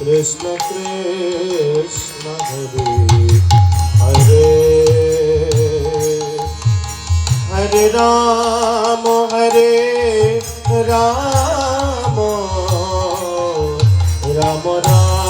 Krishna Krishna Hare Hare. Hare Ram Hare Ram Ram Ram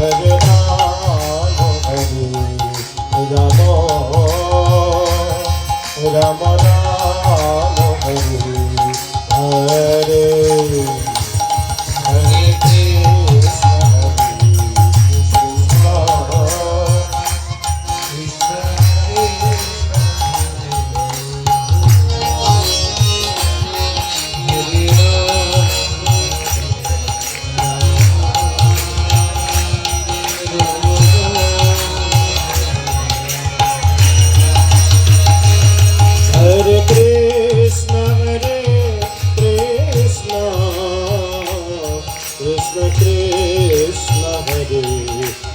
Rama, Hare Rama, Rama Rama, Hare Hare. Krishna Krishna, Hare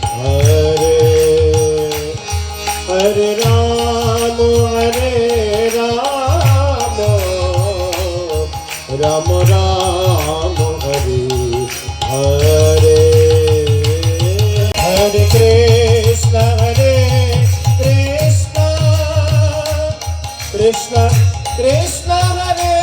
Hare, Hare Hare Ram, Ram Hare Hare, Hare Krishna, Hare Krishna. Krishna, Krishna.